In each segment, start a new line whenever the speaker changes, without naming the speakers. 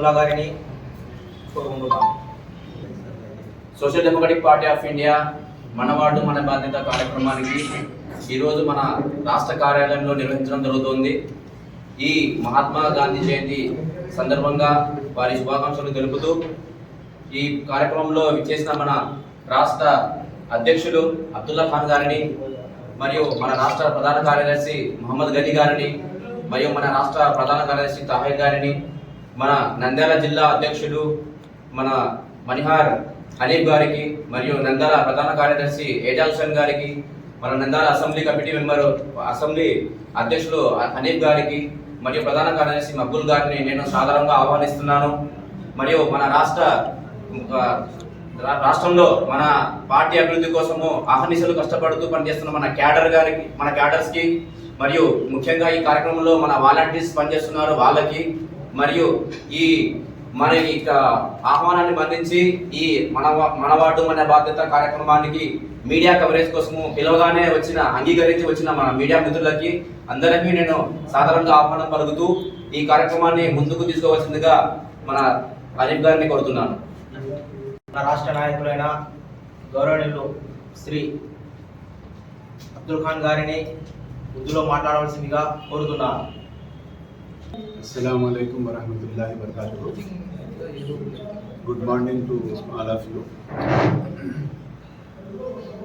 ముల్లా గారిని కోరుకుంటున్నాం.
Social democratic party of India మన వార్డు మన బాధ్యత కార్యక్రమానికి ఈరోజు మన రాష్ట్ర కార్యాలయంలో నిర్వహించడం జరుగుతోంది. ఈ మహాత్మా గాంధీ జయంతి సందర్భంగా వారి శుభాకాంక్షలు తెలుపుతూ ఈ కార్యక్రమంలో విచ్చేసిన మన రాష్ట్ర అధ్యక్షులు అబ్దుల్లా ఖాన్ గారిని మరియు మన రాష్ట్ర ప్రధాన కార్యదర్శి మహమ్మద్ గనీ గారిని మరియు మన రాష్ట్ర ప్రధాన కార్యదర్శి తాహిర్ గారిని మన నంద్యాల జిల్లా అధ్యక్షుడు మన మణిహార్ హనీఫ్ గారికి మరియు నంద్యాల ప్రధాన కార్యదర్శి ఏజాల్సన్ గారికి మన Nandyal assembly committee member assembly అధ్యక్షులు హనీఫ్ గారికి మరియు ప్రధాన కార్యదర్శి మక్బుల్ గారిని నేను సాధారణంగా ఆహ్వానిస్తున్నాను. మరియు మన రాష్ట్ర రాష్ట్రంలో మన పార్టీ అభివృద్ధి కోసము అహర్నిశలు కష్టపడుతూ పనిచేస్తున్న మన క్యాడర్ గారికి మన క్యాడర్స్కి మరియు ముఖ్యంగా ఈ కార్యక్రమంలో మన వాలంటీర్స్ పనిచేస్తున్నారు వాళ్ళకి మరియు ఈ మన ఈ ఆహ్వానాన్ని బంధించి ఈ మన మనవాడు మన బాధ్యత కార్యక్రమానికి మీడియా కవరేజ్ కోసము పిలవగానే వచ్చిన అంగీకరించి వచ్చిన మన మీడియా మిత్రులకి అందరికీ నేను సాధారణంగా ఆహ్వానం పలుకుతూ ఈ కార్యక్రమాన్ని ముందుకు తీసుకోవాల్సిందిగా మన అజిత్ గారిని కోరుతున్నాను.
మన రాష్ట్ర నాయకులైన గౌరవనీయులు శ్రీ అబ్దుల్ ఖాన్ గారిని ఉర్దూలో మాట్లాడవలసిందిగా కోరుతున్నాను.
Assalamu alaikum warahmatullahi wabarakatuh. Good morning to all of you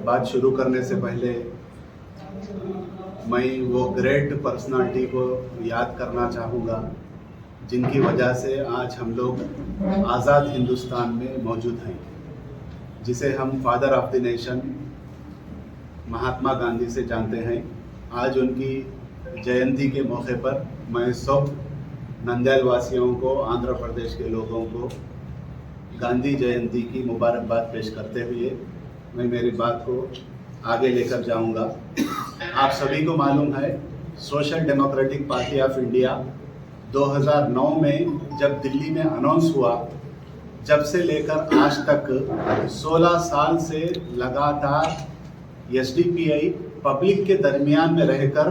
बात शुरू करने से पहले, मैं वो ग्रेट पर्सनालिटी को याद करना चाहूँगा, जिनकी वजह से आज हम लोग आज़ाद हिंदुस्तान में मौजूद हैं, जिसे हम father of the nation Mahatma Gandhi से जानते हैं आज उनकी जयंती के मौके पर मैं सब नंदयाल वासियों को, आंध्र प्रदेश के लोगों को गांधी जयंती की मुबारकबाद पेश करते हुए मैं मेरी बात को आगे लेकर जाऊँगा। आप सभी को मालूम है, social democratic party of India 2009 में जब दिल्ली में अनाउंस हुआ, जब से लेकर आज तक 16 साल से लगातार एस पब्लिक के दरमियान में रहकर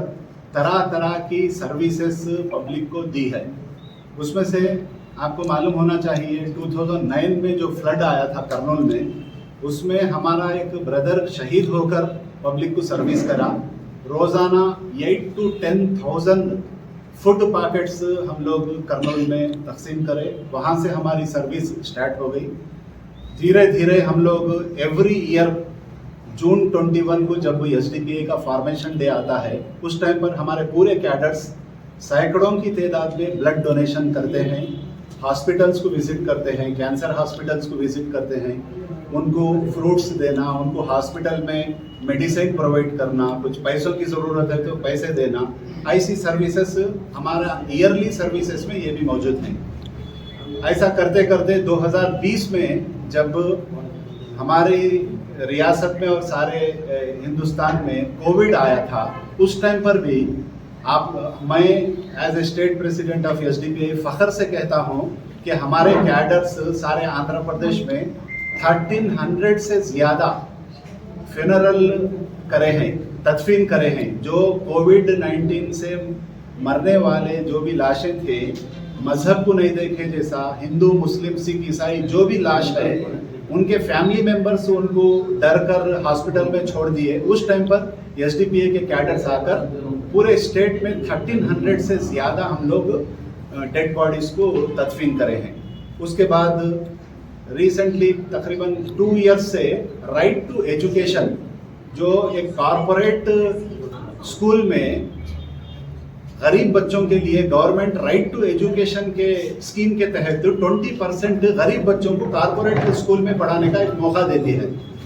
तरह तरह की सर्विसेज़ पब्लिक को दी है। उसमें से आपको मालूम होना चाहिए 2009 में जो फ्लड आया था करनूल में, उसमें हमारा एक ब्रदर शहीद होकर पब्लिक को सर्विस करा। रोज़ाना eight two ten thousand food packets हम लोग करनूल में तकसीम करें। वहाँ से हमारी सर्विस स्टार्ट हो गई। धीरे धीरे हम लोग एवरी ईयर जून 21 को जब एस का फॉर्मेशन डे आता है, उस टाइम पर हमारे पूरे कैडर्स सैकड़ों की तादाद में ब्लड डोनेशन करते हैं हॉस्पिटल्स को विज़िट करते हैं कैंसर हॉस्पिटल्स को विज़िट करते हैं, उनको फ्रूट्स देना, उनको हॉस्पिटल में मेडिसिन प्रोवाइड करना, कुछ पैसों की ज़रूरत है तो पैसे देना ऐसी सर्विसेज़ हमारा ईयरली सर्विसेज़ में ये भी मौजूद हैं। ऐसा करते करते 2020 में जब हमारी रियासत में और सारे हिंदुस्तान में कोविड आया था, उस टाइम पर भी आप, मैं as a state president of S फखर से कहता हूँ कि हमारे कैडर्स सारे आंध्र प्रदेश में 1300 से ज़्यादा फिनरल करे हैं, तदफीन करे हैं, जो कोविड 19 से मरने वाले जो भी लाशें थे, मज़हब को नहीं देखे जैसा, हिंदू, मुस्लिम, सिख, ईसाई, जो भी लाश है उनके फैमिली मेंबर्स उनको डर कर हॉस्पिटल में छोड़ दिए। उस टाइम पर एसडीपीए के कैडर्स आकर पूरे स्टेट में 1300 से ज़्यादा हम लोग डेड बॉडीज़ को तदफीन करे हैं। उसके बाद रिसेंटली तकरीबन टू इयर्स से राइट टू एजुकेशन जो एक कॉरपोरेट स्कूल में गरीब बच्चों के लिए गवर्नमेंट राइट टू एजुकेशन के स्कीम के तहत 20 परसेंट गरीब बच्चों को कारपोरेट स्कूल में पढ़ाने का एक मौका देती है।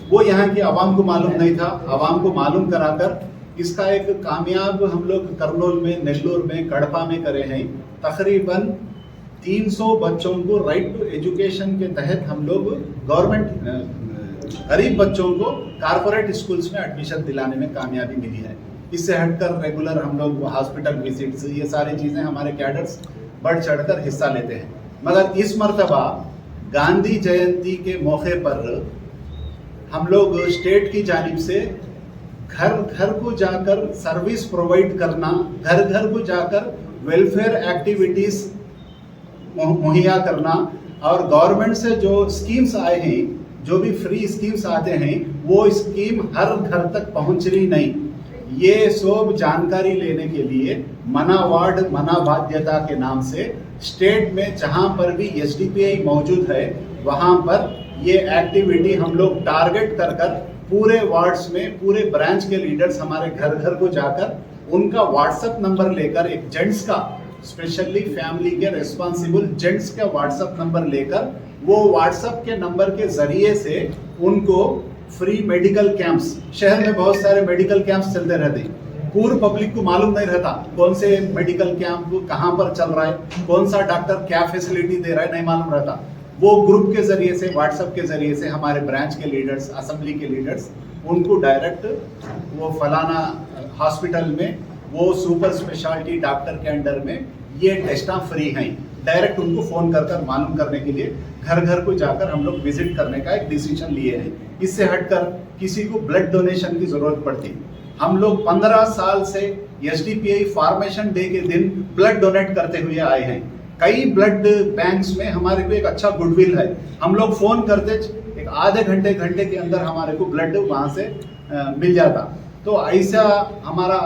वो यहाँ की आवाम को मालूम नहीं था। आवाम को मालूम कराकर इसका एक कामयाब हम लोग करनूल में, नेल्लोर में कड़पा में करे हैं। तकरीबन 300 बच्चों को राइट टू एजुकेशन के तहत हम लोग गवर्नमेंट गरीब बच्चों को कारपोरेट स्कूल्स में एडमिशन दिलाने में कामयाबी मिली है। इससे हटकर रेगुलर हम लोग हॉस्पिटल विजिट्स ये सारी चीज़ें हमारे कैडर्स बढ़ चढ़कर हिस्सा लेते हैं। मगर इस मरतबा गांधी जयंती के मौके पर हम लोग स्टेट की जानिब से घर घर को जाकर सर्विस प्रोवाइड करना, घर घर को जाकर वेलफेयर एक्टिविटीज़ मुहैया करना और गवर्नमेंट से जो स्कीम्स आए हैं, जो भी फ्री स्कीम्स आते हैं, वो स्कीम हर घर तक पहुँच रही नहीं। ये सब जानकारी लेने के लिए मना वार्ड, मना बाध्यता के नाम से स्टेट में जहाँ पर भी एसडीपीआई मौजूद है, वहाँ पर ये एक्टिविटी हम लोग टारगेट कर कर पूरे वार्ड्स में, पूरे ब्रांच के लीडर्स हमारे घर घर को जाकर उनका व्हाट्सएप नंबर लेकर एक जेंट्स का स्पेशली फैमिली के रिस्पॉन्सिबल जेंट्स का व्हाट्सएप नंबर लेकर वो व्हाट्सएप के नंबर के ज़रिए से उनको फ्री मेडिकल कैंप्स शहर में बहुत सारे मेडिकल कैंप्स चलते रहते हैं। पूर्व पब्लिक को मालूम नहीं रहता कौन से मेडिकल कैंप कहाँ पर चल रहा है, कौन सा डॉक्टर क्या फैसिलिटी दे रहा है, नहीं मालूम रहता। वो ग्रुप के ज़रिए से व्हाट्सएप के ज़रिए से हमारे ब्रांच के लीडर्स असेंबली के लीडर्स उनको डायरेक्ट वो फलाना हॉस्पिटल में, वो सुपर स्पेशलिटी डॉक्टर के अंडर में ये टेस्टा फ्री हैं। डायरेक्ट उनको फ़ोन कर कर मालूम करने के लिए घर घर को जाकर हम लोग विज़िट करने का एक डिसीज़न लिए हैं। इससे हटकर किसी को ब्लड डोनेशन की ज़रूरत पड़ती। हम लोग पंद्रह साल से एस फॉर्मेशन डे के दिन ब्लड डोनेट करते हुए आए हैं। कई ब्लड बैंक्स में हमारे को एक अच्छा गुडविल है। हम लोग फ़ोन करते एक आधे घंटे घंटे के अंदर हमारे को ब्लड वहाँ से अ, मिल जाता। तो ऐसा हमारा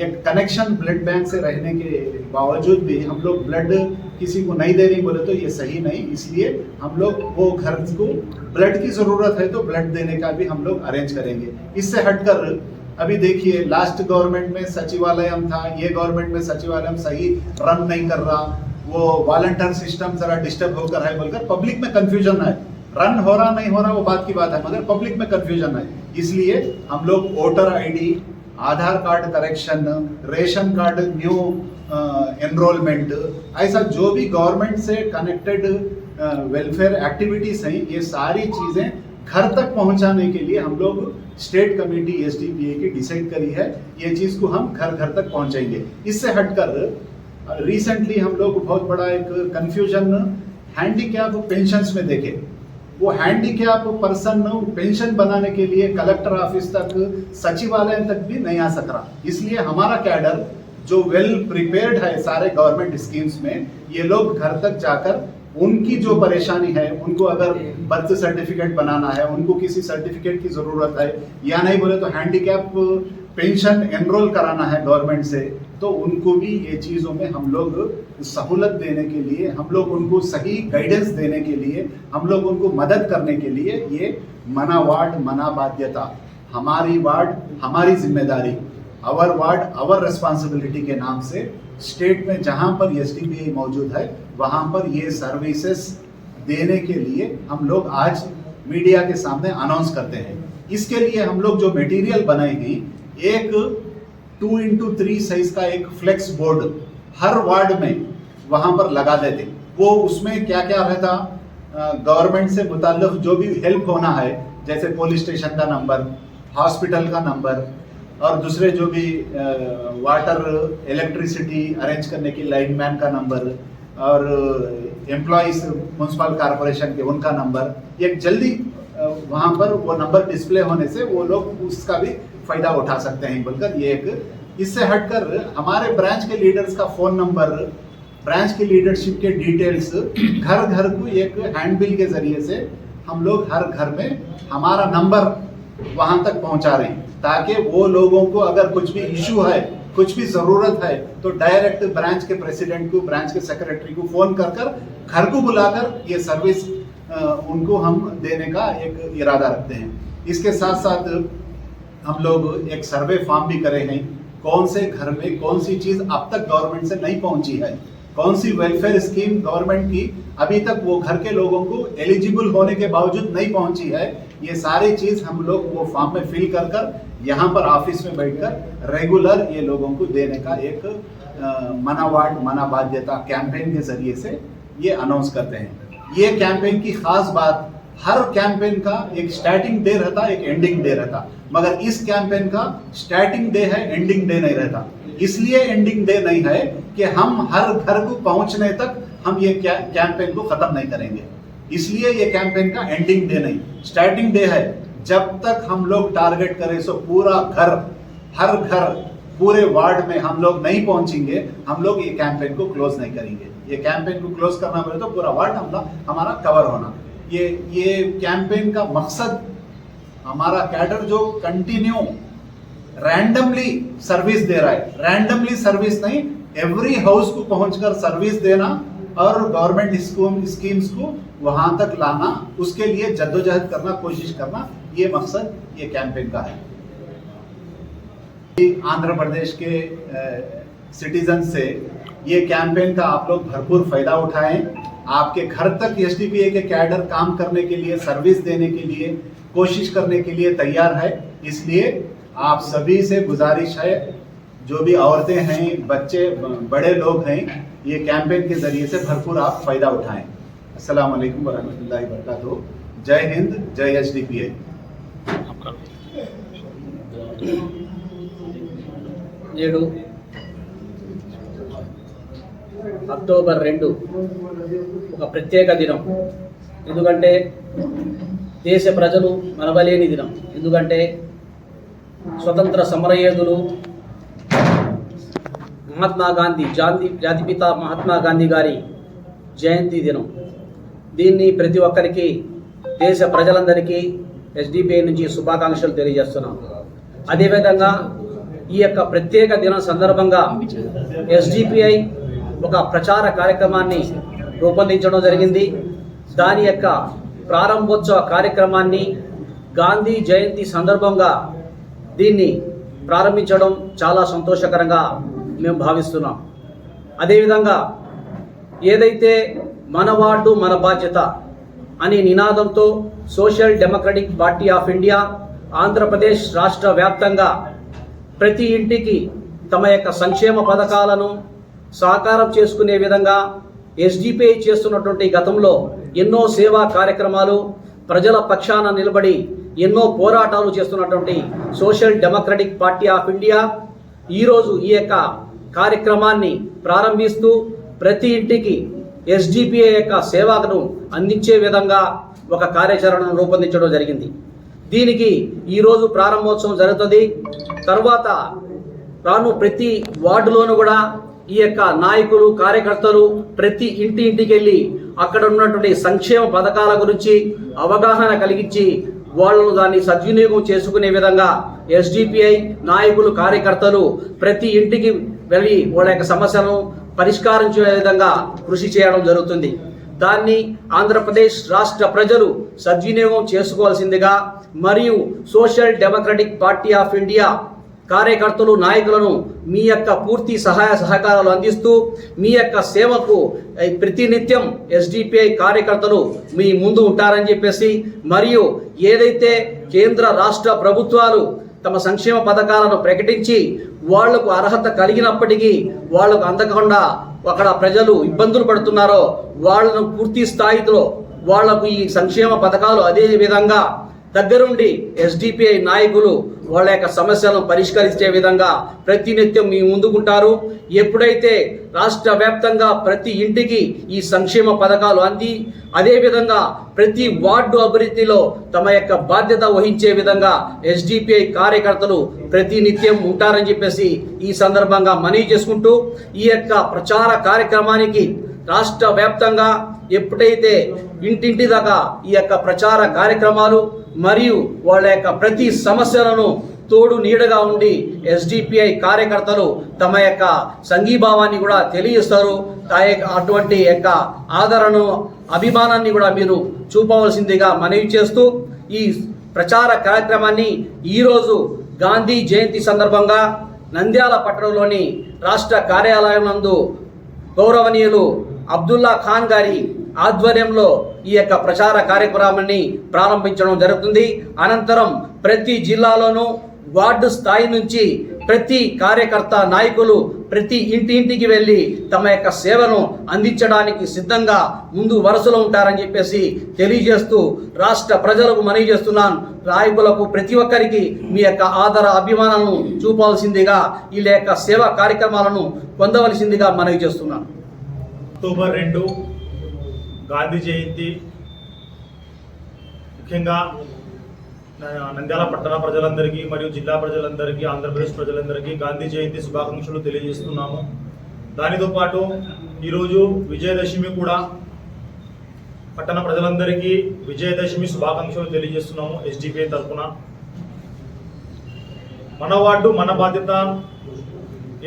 एक कनेक्शन ब्लड बैंक से रहने के बावजूद भी हम लोग ब्लड किसी को नहीं दे रही बोले तो ये सही नहीं, इसलिए हम लोग वो घर को ब्लड की ज़रूरत है तो ब्लड देने का भी हम लोग अरेंज करेंगे। इससे हटकर अभी देखिए लास्ट गवर्नमेंट में सचिवालयम था, ये गवर्नमेंट में सचिवालयम सही रन नहीं कर रहा। वो वॉलंटियर सिस्टम जरा डिस्टर्ब होकर है बोलकर पब्लिक में कंफ्यूजन है। रन हो रहा, नहीं हो रहा, वो बात की बात है, मगर पब्लिक में कंफ्यूजन है। इसलिए हम लोग voter ID Aadhaar card correction ration card new enrollment ऐसा जो भी गवर्नमेंट से कनेक्टेड वेलफेयर एक्टिविटीज़ हैं, ये सारी चीज़ें घर तक पहुँचाने के लिए हम लोग state committee S D P A की डिसाइड करी है। ये चीज़ को हम घर घर तक पहुंचाएँगे। इससे हटकर रिसेंटली हम लोग बहुत बड़ा एक कंफ्यूजन हैंडीकैप पेंशन में देखे। वो हैंडीकैप पर्सन पेंशन बनाने के लिए कलेक्टर ऑफ़िस तक, सचिवालय तक भी नहीं आ सक रहा इसलिए हमारा कैडर जो वेल प्रिपेयर्ड है सारे गवर्नमेंट स्कीम्स में, ये लोग घर तक जाकर उनकी जो परेशानी है, उनको अगर बर्थ सर्टिफिकेट बनाना है, उनको किसी सर्टिफिकेट की ज़रूरत है, या नहीं बोले तो हैंडीकैप पेंशन एनरोल कराना है गवर्नमेंट से तो उनको भी ये चीज़ों में हम लोग सहूलत देने के लिए, हम लोग उनको सही गाइडेंस देने के लिए, हम लोग उनको मदद करने के लिए ये मना वार्ड, मना बाध्यता, हमारी वार्ड, हमारी ज़िम्मेदारी। अवर वार्ड अवर रिस्पॉन्सिबिलिटी के नाम से स्टेट में जहाँ पर एस मौजूद है, वहाँ पर ये सर्विसेज़ देने के लिए हम लोग आज मीडिया के सामने अनाउंस करते हैं। इसके लिए हम लोग जो मटेरियल बनाए हैं एक टू इंटू थ्री साइज़ का एक फ्लेक्स बोर्ड हर वार्ड में वहाँ पर लगा देते। वो उसमें क्या क्या रहता गवर्नमेंट से मुताल्लिक जो भी हेल्प होना है, जैसे पुलिस स्टेशन का नंबर हॉस्पिटल का नंबर और दूसरे जो भी वाटर इलेक्ट्रिसिटी अरेंज करने की लाइनमैन का नंबर और एम्प्लॉयज़ म्यूनसिपल कॉरपोरेशन के उनका नंबर एक जल्दी वहाँ पर वो नंबर डिस्प्ले होने से वो लोग उसका भी फ़ायदा उठा सकते हैं बोलकर ये एक, इससे हटकर हमारे ब्रांच के लीडर्स का फ़ोन नंबर ब्रांच की लीडरशिप के डिटेल्स घर घर को एक हैंडबिल के ज़रिए से हम लोग हर घर में हमारा नंबर वहाँ तक पहुँचा रहे हैं। ताकि वो लोगों को अगर कुछ भी इशू है, कुछ भी ज़रूरत है तो डायरेक्ट ब्रांच के प्रेसिडेंट को ब्रांच के सेक्रेटरी को फ़ोन कर कर घर को बुलाकर ये सर्विस उनको हम देने का एक इरादा रखते हैं। इसके साथ साथ हम लोग एक सर्वे फॉर्म भी करे हैं, कौन से घर में कौन सी चीज़ अब तक गवर्नमेंट से नहीं पहुँची है, कौन सी वेलफेयर स्कीम गवर्नमेंट की अभी तक वो घर के लोगों को एलिजिबल होने के बावजूद नहीं पहुँची है ये सारी चीज़ हम लोग वो फॉर्म में फिल कर कर यहाँ पर ऑफ़िस में बैठकर रेगुलर ये लोगों को देने का एक मना मना बाध्यता कैंपेन के ज़रिए से ये अनाउंस करते हैं। ये कैंपेन की खास बात, हर कैंपेन का एक स्टार्टिंग डे रहता, एक एंडिंग डे रहता। मगर इस कैंपेन का स्टार्टिंग डे है एंडिंग डे नहीं रहता। इसलिए एंडिंग डे नहीं है कि हम हर घर को पहुँचने तक हम ये कैंपेन को खत्म नहीं करेंगे। इसलिए ये कैंपेन का एंडिंग डे नहीं। स्टार्टिंग डे है। जब तक हम लोग टारगेट करें सो पूरा घर, हर घर, पूरे वार्ड में हम लोग नहीं पहुँचेंगे, हम लोग ये कैंपेन को क्लोज नहीं करेंगे। ये कैंपेन को क्लोज करना पड़े तो पूरा वार्ड हम हमारा कवर होना। ये ये कैंपेन का मकसद, हमारा कैडर जो कंटिन्यू रैंडमली सर्विस दे रहा है। रैंडमली सर्विस नहीं एवरी हाउस को पहुंचकर सर्विस देना और गवर्नमेंट स्कूम स्कीम्स को वहाँ तक लाना, उसके लिए जद्दोजहद करना, कोशिश करना, ये मकसद, ये कैंपेन का है। आंध्र प्रदेश के सिटीजन से ये कैंपेन का आप लोग भरपूर फ़ायदा उठाएँ। आपके घर तक एस के कैडर काम करने के लिए सर्विस देने के लिए, कोशिश करने के लिए तैयार है। इसलिए आप सभी से गुजारिश है जो भी औरतें हैं बच्चे बड़े लोग हैं ये कैंपेन के जरिए से भरपूर आप फायदा उठाएं अस्सलाम वालेकुम वरहमतुल्लाहि वबरकातुहू जय हिंद जय एच
నేడు అక్టోబర్ రెండు ఒక ప్రత్యేక దినం ఎందుకంటే దేశ ప్రజలు మనవలేని దినం ఎందుకంటే స్వతంత్ర సమరయోధులు మహాత్మా గాంధీ జాతి జాతిపిత మహాత్మా గాంధీ గారి జయంతి దినం. దీన్ని ప్రతి ఒక్కరికి దేశ ప్రజలందరికీ ఎస్డిపిఐ నుంచి శుభాకాంక్షలు తెలియజేస్తున్నాం. అదేవిధంగా ఈ యొక్క ప్రత్యేక దినం సందర్భంగా ఎస్డిపిఐ ఒక ప్రచార కార్యక్రమాన్ని రూపొందించడం జరిగింది. దాని యొక్క ప్రారంభోత్సవ కార్యక్రమాన్ని గాంధీ జయంతి సందర్భంగా దీన్ని ప్రారంభించడం చాలా సంతోషకరంగా మేము భావిస్తున్నాం. అదేవిధంగా ఏదైతే మన వార్డు మన బాధ్యత అనే నినాదంతో social democratic party of India Andhra Pradesh రాష్ట్ర వ్యాప్తంగా ప్రతి ఇంటికి తమ యొక్క సంక్షేమ పథకాలను సాకారం చేసుకునే విధంగా ఎస్డిపిఐ చేస్తున్నటువంటి గతంలో ఎన్నో సేవా కార్యక్రమాలు ప్రజల పక్షాన నిలబడి ఎన్నో పోరాటాలు చేస్తున్నటువంటి social democratic party of India ఈరోజు ఈ యొక్క కార్యక్రమాన్ని ప్రారంభిస్తూ ప్రతి ఇంటికి ఎస్డిపిఐ యొక్క సేవను అందించే విధంగా ఒక కార్యాచరణను రూపొందించడం జరిగింది. దీనికి ఈరోజు ప్రారంభోత్సవం జరుగుతుంది. తర్వాత రాను ప్రతి వార్డులోనూ కూడా ఈ యొక్క నాయకులు కార్యకర్తలు ప్రతి ఇంటి ఇంటికి వెళ్ళి అక్కడ ఉన్నటువంటి సంక్షేమ పథకాల గురించి అవగాహన కలిగించి వాళ్ళు దాన్ని సద్వినియోగం చేసుకునే విధంగా ఎస్డిపిఐ నాయకులు కార్యకర్తలు ప్రతి ఇంటికి వెళ్ళి వాళ్ళ యొక్క సమస్యను పరిష్కరించే విధంగా కృషి చేయడం జరుగుతుంది. దాన్ని ఆంధ్రప్రదేశ్ రాష్ట్ర ప్రజలు సద్వినియోగం చేసుకోవాల్సిందిగా మరియు social democratic party of India కార్యకర్తలు నాయకులను మీ యొక్క పూర్తి సహాయ సహకారాలు అందిస్తూ మీ యొక్క సేవకు ప్రతినిత్యం ఎస్డిపిఐ కార్యకర్తలు మీ ముందు ఉంటారని చెప్పేసి మరియు ఏదైతే కేంద్ర రాష్ట్ర ప్రభుత్వాలు తమ సంక్షేమ పథకాలను ప్రకటించి వాళ్ళకు అర్హత కలిగినప్పటికీ వాళ్ళకు అందకుండా అక్కడ ప్రజలు ఇబ్బందులు పడుతున్నారో వాళ్ళను పూర్తి స్థాయిలో వాళ్ళకు ఈ సంక్షేమ పథకాలు అదే విధంగా దగ్గరుండి ఎస్డిపిఐ నాయకులు వాళ్ళ యొక్క సమస్యలను పరిష్కరించే విధంగా ప్రతినిత్యం మీ ముందుకుంటారు. ఎప్పుడైతే రాష్ట్ర వ్యాప్తంగా ప్రతి ఇంటికి ఈ సంక్షేమ పథకాలు అంది అదేవిధంగా ప్రతి వార్డు అభివృద్ధిలో తమ యొక్క బాధ్యత వహించే విధంగా ఎస్డిపిఐ కార్యకర్తలు ప్రతినిత్యం ఉంటారని చెప్పేసి ఈ సందర్భంగా మనవి చేసుకుంటూ ఈ యొక్క ప్రచార కార్యక్రమానికి రాష్ట్ర వ్యాప్తంగా ఎప్పుడైతే ఇంటింటి దాకా ఈ యొక్క ప్రచార కార్యక్రమాలు మరియు వాళ్ళ యొక్క ప్రతి సమస్యలను తోడు నీడగా ఉండి ఎస్డిపిఐ కార్యకర్తలు తమ యొక్క సంఘీభావాన్ని కూడా తెలియజేస్తారు. అటువంటి యొక్క ఆదరణను అభిమానాన్ని కూడా మీరు చూపవలసిందిగా మనవి చేస్తూ ఈ ప్రచార కార్యక్రమాన్ని ఈరోజు గాంధీ జయంతి సందర్భంగా నంద్యాల పట్టణంలోని రాష్ట్ర కార్యాలయం నందు గౌరవనీయులు అబ్దుల్లా ఖాన్ గారి ఆధ్వర్యంలో ఈ యొక్క ప్రచార కార్యక్రమాన్ని ప్రారంభించడం జరుగుతుంది. అనంతరం ప్రతి జిల్లాలోనూ వార్డు స్థాయి నుంచి ప్రతి కార్యకర్త నాయకులు ప్రతి ఇంటి ఇంటికి వెళ్ళి తమ యొక్క సేవను అందించడానికి సిద్ధంగా ముందు వరుసలో ఉంటారని చెప్పేసి తెలియజేస్తూ రాష్ట్ర ప్రజలకు మనవి చేస్తున్నాను. నాయకులకు ప్రతి ఒక్కరికి మీ యొక్క ఆదర అభిమానాలను చూపాల్సిందిగా వీళ్ళ యొక్క సేవా కార్యక్రమాలను పొందవలసిందిగా మనవి చేస్తున్నాను.
అక్టోబర్ రెండు గాంధీ జయంతి. ముఖ్యంగా నంద్యాల పట్టణ ప్రజలందరికీ మరియు జిల్లా ప్రజలందరికీ ఆంధ్రప్రదేశ్ ప్రజలందరికీ గాంధీ జయంతి శుభాకాంక్షలు తెలియజేస్తున్నాము. దానితో పాటు ఈరోజు విజయదశమి కూడా పట్టణ ప్రజలందరికీ విజయదశమి శుభాకాంక్షలు తెలియజేస్తున్నాము ఎస్డిపిఐ తరఫున. మన వార్డు మన బాధ్యత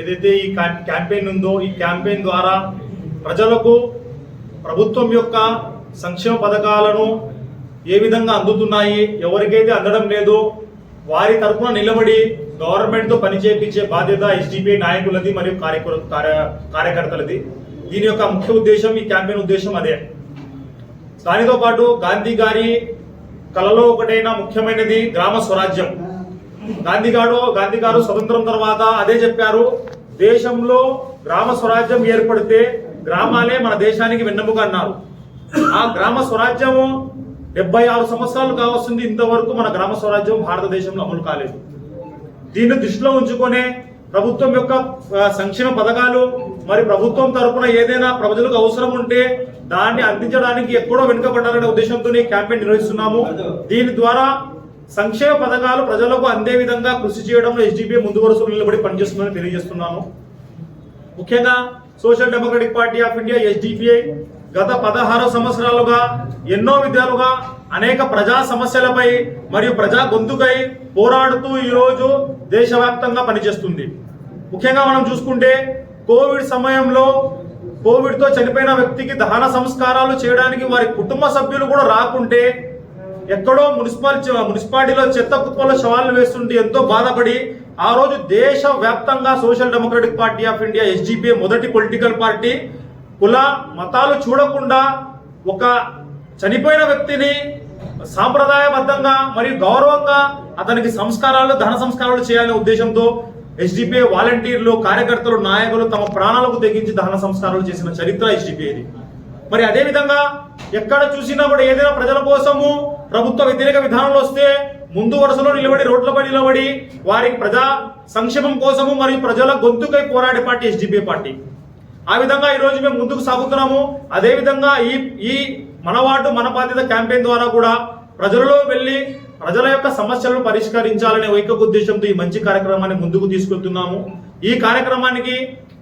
ఏదైతే ఈ క్యాంపెయిన్ ఉందో ఈ క్యాంపెయిన్ ద్వారా ప్రజలకు ప్రభుత్వం యొక్క సంక్షేమ పథకాలను ఏ విధంగా అందుతున్నాయి ఎవరికైతే అందడం లేదు వారి తరఫున నిలబడి గవర్నమెంట్తో పనిచేపించే బాధ్యత ఎస్డిపిఐ నాయకులది మరియు కార్యకర్ కార్య- కార్యకర్తలది. దీని యొక్క ముఖ్య ఉద్దేశం ఈ క్యాంపెయిన్ ఉద్దేశం అదే. దానితో పాటు గాంధీ గారి కళలో ఒకటైన ముఖ్యమైనది గ్రామ స్వరాజ్యం. గాంధీ గారు గాంధీ గారు స్వతంత్రం తర్వాత అదే చెప్పారు దేశంలో గ్రామ స్వరాజ్యం ఏర్పడితే గ్రామాలే మన దేశానికి వెన్నెముక అన్నారు. ఆ గ్రామ స్వరాజ్యము డెబ్బై ఆరు సంవత్సరాలు కావస్తుంది ఇంతవరకు మన గ్రామ స్వరాజ్యం భారతదేశంలో అమలు కాలేదు. దీన్ని దృష్టిలో ఉంచుకొని ప్రభుత్వం యొక్క సంక్షేమ పథకాలు మరి ప్రభుత్వం తరపున ఏదైనా ప్రజలకు అవసరం ఉంటే దాన్ని అందించడానికి ఎక్కడో వెనుకబడ్డారనే ఉద్దేశంతో క్యాంపెయిన్ నిర్వహిస్తున్నాము. దీని ద్వారా సంక్షేమ పథకాలు ప్రజలకు అందే విధంగా కృషి చేయడంలో ఎస్డిపిఐ ముందు వరుసలో నిలబడి పనిచేస్తుందని తెలియజేస్తున్నాను ముఖ్యంగా social democratic party of India SDPI గత పదహారు సంవత్సరాలుగా ఎన్నో విధాలుగా అనేక ప్రజా సమస్యలపై మరియు ప్రజా గొంతుకై పోరాడుతూ ఈరోజు దేశవ్యాప్తంగా పనిచేస్తుంది. ముఖ్యంగా మనం చూసుకుంటే కోవిడ్ సమయంలో కోవిడ్తో చనిపోయిన వ్యక్తికి దహన సంస్కారాలు చేయడానికి వారి కుటుంబ సభ్యులు కూడా రాకుంటే ఎక్కడో మున్సిపల్ మున్సిపాలిటీలో చెత్త కుప్పలో శవాలను వేస్తుంటే ఎంతో బాధపడి ఆ రోజు దేశ వ్యాప్తంగా Social Democratic Party of India SDPI మొదటి పొలిటికల్ పార్టీ కుల మతాలు చూడకుండా ఒక చనిపోయిన వ్యక్తిని సాంప్రదాయబద్ధంగా మరియు గౌరవంగా అతనికి సంస్కారాలు ధన సంస్కారాలు చేయాలనే ఉద్దేశంతో ఎస్డిపిఐ వాలంటీర్లు కార్యకర్తలు నాయకులు తమ ప్రాణాలకు తెగించి దహన సంస్కారాలు చేసిన చరిత్ర ఎస్డిపిఐది మరి అదేవిధంగా ఎక్కడ చూసినా కూడా ఏదైనా ప్రజల కోసము ప్రభుత్వ వ్యతిరేక విధానంలో వస్తే ముందు వరుసలో నిలబడి రోడ్లపై నిలబడి వారి ప్రజా సంక్షేమం కోసము మరియు ప్రజల గొంతుకై పోరాడే పార్టీ ఎస్డిపిఐ పార్టీ. ఆ విధంగా ఈరోజు మేము ముందుకు సాగుతున్నాము. అదేవిధంగా ఈ ఈ మనవాటు మన బాధ్యత క్యాంపెయిన్ ద్వారా కూడా ప్రజలలో వెళ్ళి ప్రజల యొక్క సమస్యలను పరిష్కరించాలనే వైకక ఉద్దేశంతో ఈ మంచి కార్యక్రమాన్ని ముందుకు తీసుకెళ్తున్నాము. ఈ కార్యక్రమానికి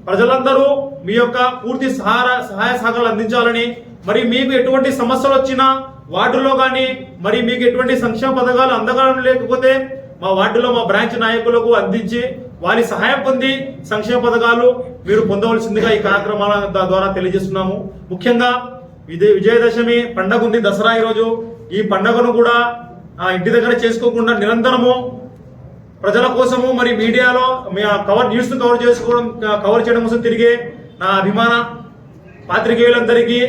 ప్రజలందరూ మీ యొక్క పూర్తి సహాయ సహాయ సహకారాలు అందించాలని మరి మీకు ఎటువంటి సమస్యలు వచ్చినా వార్డులో కానీ మరి మీకు ఎటువంటి సంక్షేమ పథకాలు అందగలం లేకపోతే మా వార్డులో మా బ్రాంచ్ నాయకులకు అందించి వారి సహాయం పొంది సంక్షేమ పథకాలు మీరు పొందవలసిందిగా ఈ కార్యక్రమాల ద్వారా తెలియజేస్తున్నాము. ముఖ్యంగా ఇది విజయదశమి పండగ ఉంది దసరా ఈరోజు. ఈ పండగను కూడా ఆ, ఇంటి దగ్గర చేసుకోకుండా నిరంతరము ప్రజల కోసము మరి మీడియాలో మీ కవర్ న్యూస్ కవర్ చేసుకోవడం కవర్ చేయడం కోసం తిరిగే నా అభిమాన పాత్రికేయులందరికీ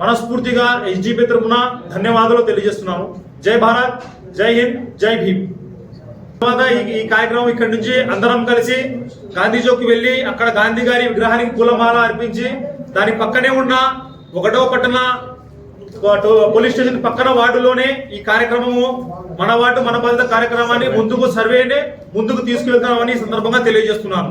మనస్ఫూర్తిగా ఎస్జీపీ తరఫున ధన్యవాదాలు తెలియజేస్తున్నాను. జై భారత్ జై హింద్ జై భీమ్. తర్వాత ఈ కార్యక్రమం ఇక్కడి నుంచి అందరం కలిసి గాంధీ చౌక్ వెళ్ళి అక్కడ గాంధీ గారి విగ్రహానికి పూలమాల అర్పించి దాని పక్కనే ఉన్న ఒకటో పట్టణ వాటు- పోలీస్ స్టేషన్ పక్కన వార్డులోనే ఈ కార్యక్రమము మన వార్డు మన బాధిత కార్యక్రమాన్ని ముందుకు సర్వేని ముందుకు తీసుకువెళ్తామని సందర్భంగా తెలియజేస్తున్నాను.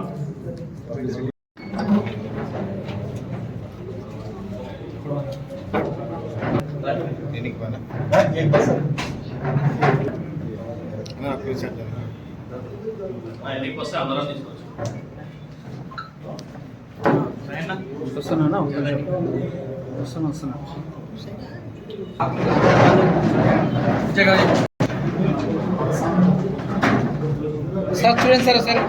వస్తున్నా వస్తున్నా వస్తున్నా. సార్ చూడండి సార్ సార్